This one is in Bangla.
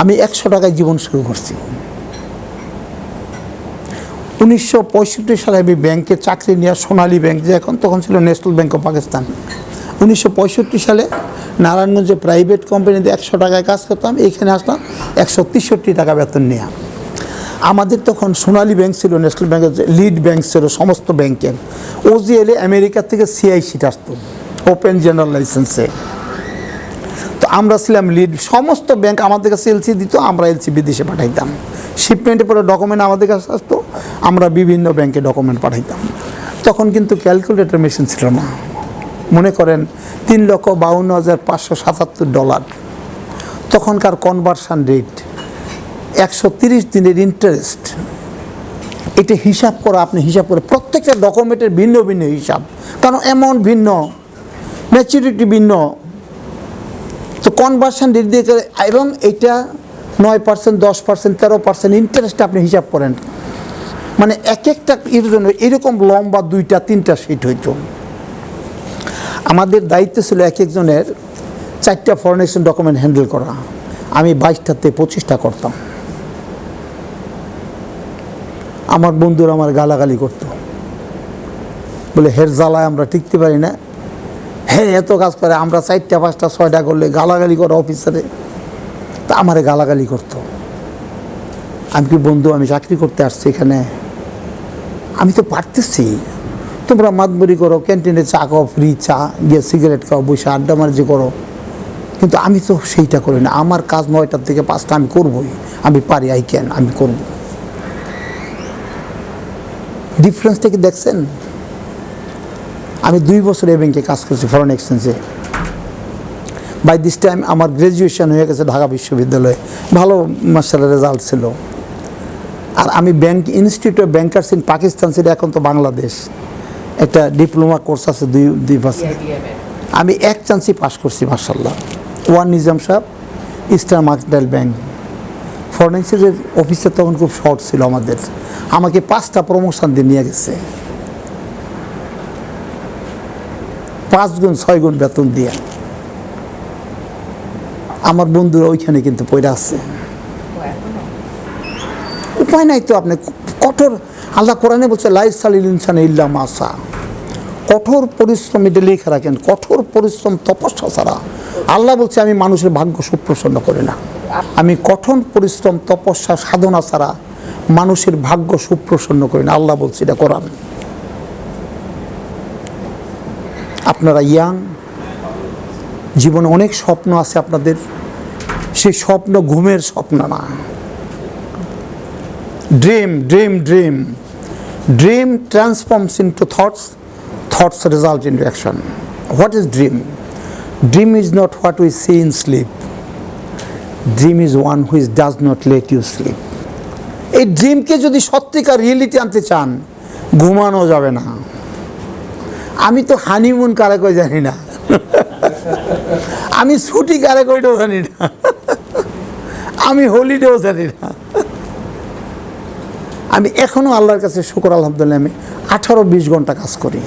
আমি একশো টাকায় জীবন শুরু করছি। উনিশশো পঁয়ষট্টি সালে আমি ব্যাংকে চাকরি নেওয়া সোনালী ব্যাংক, যে এখন তখন ছিল ন্যাশনাল ব্যাংক অফ পাকিস্তান উনিশশো পঁয়ষট্টি সালে নারায়ণগঞ্জে প্রাইভেট কোম্পানিতে একশো টাকায় কাজ করতাম, এইখানে আসলাম একশো তেষট্টি টাকা বেতন নেওয়া আমাদের তখন সোনালী ব্যাংক ছিল ন্যাশনাল ব্যাংকের লিড ব্যাংক ছিল, সমস্ত ব্যাংকের। ওজিএলে আমেরিকা থেকে সিআইসিটা আসতো ওপেন জেনারেল লাইসেন্সে আমরা ছিলাম লিড সমস্ত ব্যাংক আমাদের কাছে এলসি দিত, আমরা এলসি বিদেশে পাঠাইতাম। শিপমেন্টের পরে ডকুমেন্ট আমাদের কাছে আসতো, আমরা বিভিন্ন ব্যাংকে ডকুমেন্ট পাঠাইতাম। তখন কিন্তু ক্যালকুলেটর মেশিন ছিল না। মনে করেন তিন লক্ষ বাউন্ন হাজার পাঁচশো সাতাত্তর ডলার তখনকার কনভার্সান রেট একশো তিরিশ দিনের ইন্টারেস্ট এটা হিসাব করা, আপনি হিসাব করে প্রত্যেকটা ডকুমেন্টের ভিন্ন ভিন্ন হিসাব। কারণ অ্যামাউন্ট ভিন্ন ম্যাচুরিটি ভিন্ন। কনভার্সন রেট দিয়ে এবং এটা নয় পার্সেন্ট দশ পার্সেন্ট তেরো পার্সেন্ট ইন্টারেস্ট আপনি হিসাব করেন। মানে এক একটা এর জন্য এরকম লম্বা দুইটা, তিনটা সিট হইতো। আমাদের দায়িত্ব ছিল এক একজনের চারটা ফরেন ডকুমেন্ট হ্যান্ডেল করা। আমি বাইশটাতে পঁচিশটা করতাম। আমার বন্ধুরা আমার গালাগালি করতো। বলে হের জ্বালায় আমরা টিকতে পারি না। হ্যাঁ এত কাজ করে, আমরা চারটা, পাঁচটা, ছয়টা করলে গালাগালি করে অফিসারে। তা আমারে গালাগালি করতো। আমি কি বন্ধু, আমি চাকরি করতে আসছি এখানে? আমি তো পারতেছি। তোমরা মাতবরি করো, ক্যান্টিনে চা খাও, ফ্রি চা, গিয়ে সিগারেট খাও, বসে আড্ডা মারজি করো। কিন্তু আমি তো সেইটা করি না। আমার কাজ নয়টার থেকে পাঁচটা আমি করবই। আমি পারি আই ক্যান আমি করব। ডিফারেন্সটা কি দেখছেন? আমি দুই বছর এই ব্যাংকে কাজ করছি ফরেন এক্সচেঞ্জে বাই দিস টাইম আমার গ্র্যাজুয়েশন হয়ে গেছে ঢাকা বিশ্ববিদ্যালয়ে। ভালো মাস্টার রেজাল্ট ছিল। আর আমি bank institute of bankers in Pakistan ছিল, এখন তো বাংলাদেশ একটা ডিপ্লোমা কোর্স আছে দুই দুই বছর। আমি এক চান্সই পাস করছি মার্শাল্লাহ ওয়ান নিজাম সাহেব ইস্টার্ন মার্কেটাইল ব্যাংক ফরেন এক্সচেঞ্জের অফিসে তখন খুব শর্ট ছিল আমাদের। আমাকে পাঁচটা প্রমোশন দিয়ে নিয়ে গেছে। পাঁচ গুণ ছয় গুণ বেতন দিয়ে। আমার বন্ধুরা ওইখানে কিন্তু পয়রা আছে। উপায় নাই তো আপনি কঠোর, আল্লাহ কোরআনে বলছে লাইফ সালিল ইনসান ইল্লা মাসা কঠোর পরিশ্রম এটা লিখে রাখেন, কঠোর পরিশ্রম তপস্যা ছাড়া। আল্লাহ বলছে, আমি মানুষের ভাগ্য সুপ্রসন্ন করি না। আমি কঠোর পরিশ্রম, তপস্যা, সাধনা ছাড়া মানুষের ভাগ্য সুপ্রসন্ন করি না। আল্লাহ বলছে এটা কোরআন। আপনারা ইয়াং, জীবনে অনেক স্বপ্ন আছে আপনাদের। সেই স্বপ্ন ঘুমের স্বপ্ন না। Dream dream dream dream transforms into thoughts thoughts result into action what is dream dream is not what we see in sleep dream is one which does not let you sleep এই ড্রিমকে যদি সত্যিকার রিয়েলিটি আনতে চান, ঘুমানো যাবে না। আমি তো হানিমুন কারা কই জানি না। আমি ছুটি কারা কইটাও জানি না। আমি হোলিডেও জানি না। আমি এখনও আল্লাহর কাছে শুকর, আলহামদুলিল্লাহ, আমি আঠারো, বিশ ঘণ্টা কাজ করি।